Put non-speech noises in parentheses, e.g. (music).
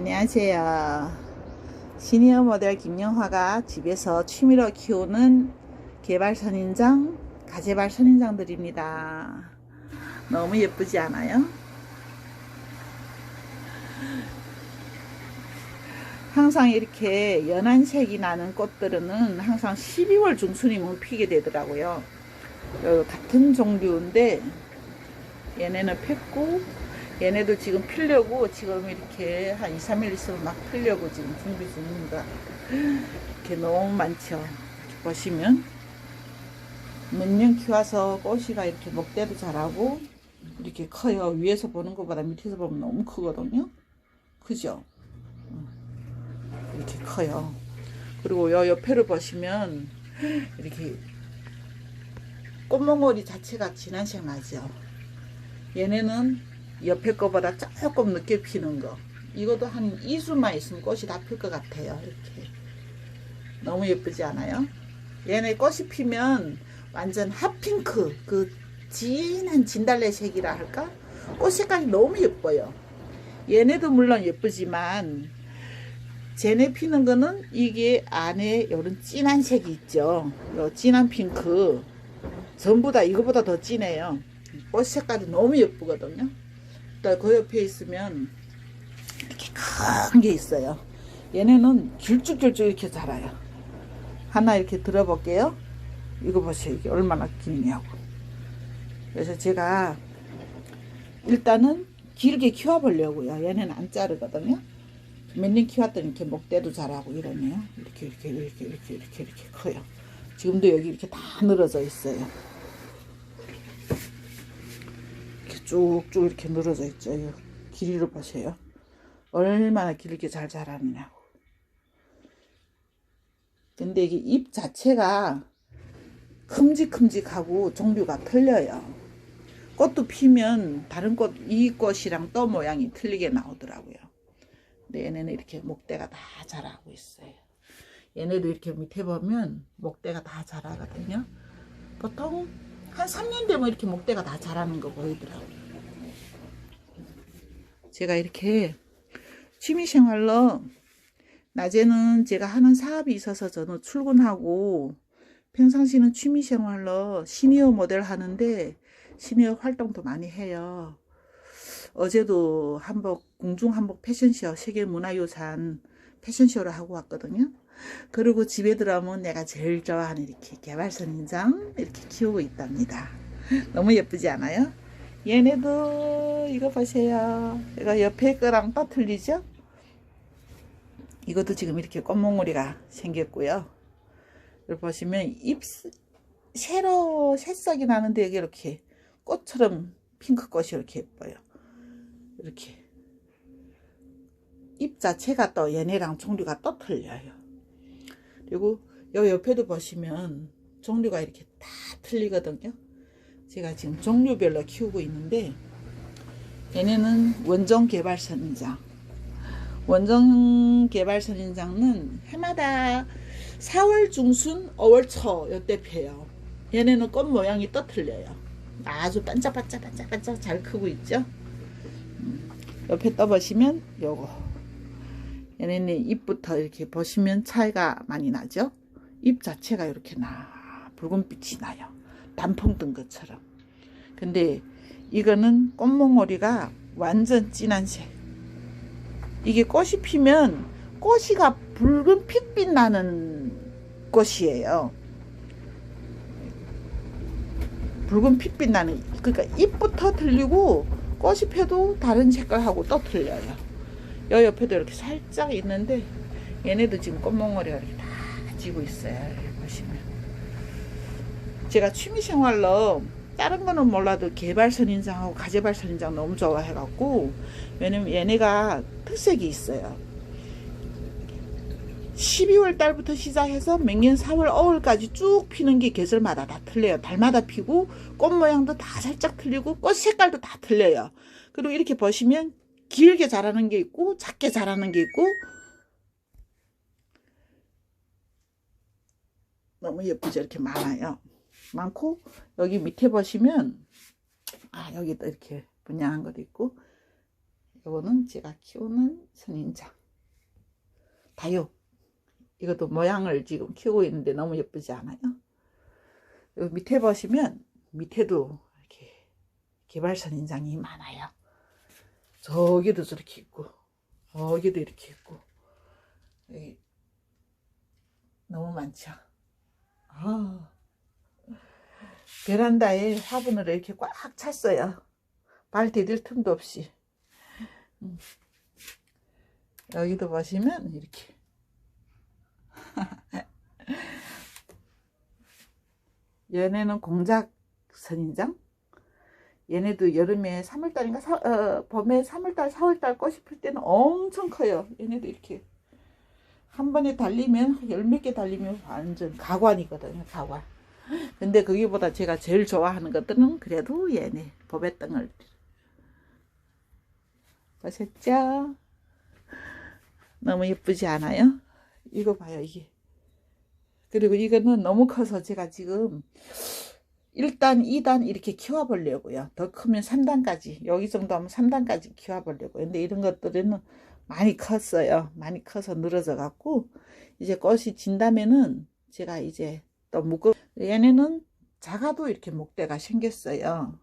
안녕하세요. 시니어 모델 김영화가 집에서 취미로 키우는 개발 선인장, 가재발 선인장들입니다. 너무 예쁘지 않아요? 항상 이렇게 연한 색이 나는 꽃들은 항상 12월 중순이면 피게 되더라고요. 어, 같은 종류인데 얘네는 폈고 얘네도 지금 피려고 지금 이렇게 한 2, 3일 있으면 막 피려고 지금 준비 중입니다. 이렇게 너무 많죠. 이렇게 보시면 몇년 키워서 꽃이가 이렇게 목대도 자라고 이렇게 커요. 위에서 보는 것보다 밑에서 보면 너무 크거든요. 그죠? 이렇게 커요. 그리고 요 옆에를 보시면 이렇게 꽃몽오리 자체가 진한색 나죠. 얘네는 옆에 거보다 조금 늦게 피는 거. 이것도 한 2수만 있으면 꽃이 다 필 것 같아요. 이렇게. 너무 예쁘지 않아요? 얘네 꽃이 피면 완전 핫핑크, 그 진한 진달래 색이라 할까? 꽃 색깔이 너무 예뻐요. 얘네도 물론 예쁘지만 쟤네 피는 거는 이게 안에 이런 진한 색이 있죠. 요 진한 핑크. 전부 다 이거보다 더 진해요. 꽃 색깔이 너무 예쁘거든요. 또그 옆에 있으면 이렇게 큰 게 있어요. 얘네는 길쭉길쭉 이렇게 자라요. 하나 이렇게 들어볼게요. 이거 보세요. 이게 얼마나 기냐고. 그래서 제가 일단은 길게 키워보려고요. 얘네는 안 자르거든요. 몇 년 키웠더니 이렇게 목대도 자라고 이러네요. 이렇게 이렇게 이렇게 이렇게 이렇게 이렇게 커요. 지금도 여기 이렇게 다 늘어져 있어요. 이렇게 쭉쭉 이렇게 늘어져 있죠. 이 길이를 보세요. 얼마나 길게 잘 자라느냐고. 근데 이게 잎 자체가 큼직큼직하고 종류가 틀려요. 꽃도 피면 다른 꽃, 이 꽃이랑 또 모양이 틀리게 나오더라고요. 근데 얘네는 이렇게 목대가 다 자라고 있어요. 얘네도 이렇게 밑에 보면 목대가 다 자라거든요. 보통 한 3년 되면 이렇게 목대가 다 자라는 거 보이더라고요. 제가 이렇게 취미생활로 낮에는 제가 하는 사업이 있어서 저는 출근하고 평상시는 취미생활로 시니어 모델 하는데 시니어 활동도 많이 해요. 어제도 한복 공중 한복 패션쇼 세계 문화유산 패션쇼를 하고 왔거든요. 그리고 집에 들어오면 내가 제일 좋아하는 이렇게 개발선 인장 이렇게 키우고 있답니다. 너무 예쁘지 않아요? 얘네도 이거 보세요. 이거 옆에 거랑 또 틀리죠? 이것도 지금 이렇게 꽃몽오리가 생겼고요. 여기 보시면 잎 새로 새싹이 나는데 여기 이렇게 꽃처럼 핑크꽃이 이렇게 예뻐요. 이렇게 잎 자체가 또 얘네랑 종류가 또 틀려요. 그리고 요 옆에도 보시면 종류가 이렇게 다 틀리거든요. 제가 지금 종류별로 키우고 있는데 얘네는 원종 개발 선인장. 원종 개발 선인장은 해마다 4월 중순, 5월 초 요때 펴요. 얘네는 꽃 모양이 또 틀려요. 아주 반짝반짝 반짝반짝 잘 크고 있죠. 음, 옆에 떠보시면 요거 얘네는 잎부터 이렇게 보시면 차이가 많이 나죠. 잎 자체가 이렇게 나 붉은빛이 나요. 단풍 뜬 것처럼. 근데 이거는 꽃몽오리가 완전 진한 색. 이게 꽃이 피면 꽃이가 붉은 핏빛 나는 꽃이에요. 붉은 핏빛 나는 그러니까 잎부터 틀리고 꽃이 펴도 다른 색깔하고 또 틀려요. 여 옆에도 이렇게 살짝 있는데 얘네도 지금 꽃몽오리가 이렇게 다 지고 있어요. 제가 취미생활로 다른 거는 몰라도 개발 선인장하고 가재발 선인장 너무 좋아해갖고 왜냐면 얘네가 특색이 있어요. 12월 달부터 시작해서 매년 4월, 5월까지 쭉 피는 게 계절마다 다 틀려요. 달마다 피고 꽃 모양도 다 살짝 틀리고 꽃 색깔도 다 틀려요. 그리고 이렇게 보시면 길게 자라는 게 있고 작게 자라는 게 있고 너무 예쁘죠? 이렇게 많아요. 많고 여기 밑에 보시면 아 여기도 이렇게 분양한 것도 있고 요거는 제가 키우는 선인장. 다육. 이것도 모양을 지금 키우고 있는데 너무 예쁘지 않아요? 여기 밑에 보시면 밑에도 이렇게 개발 선 인장이 많아요. 저기도 저렇게 있고, 저기도 이렇게 있고, 여기 너무 많죠. 아, 베란다에 화분으로 이렇게 꽉 찼어요. 발 디딜 틈도 없이. 음. 여기도 보시면 이렇게 (laughs) 얘네는 공작 선인장 얘네도 여름에 3월달인가 사, 어, 봄에 3월달 4월달 꽃이 필 때는 엄청 커요 얘네도 이렇게 한 번에 달리면 열 몇 개 달리면 완전 가관이거든요 가관 근데 거기보다 제가 제일 좋아하는 것들은 그래도 얘네 보배덩을 보셨죠? 너무 예쁘지 않아요? 이거 봐요 이게 그리고 이거는 너무 커서 제가 지금 1단, 2단 이렇게 키워 보려고요. 더 크면 3단까지, 여기 정도 하면 3단까지 키워 보려고요. 근데 이런 것들은 많이 컸어요. 많이 커서 늘어져 갖고, 이제 꽃이 진다면은 제가 이제 또 묶어, 얘네는 작아도 이렇게 목대가 생겼어요.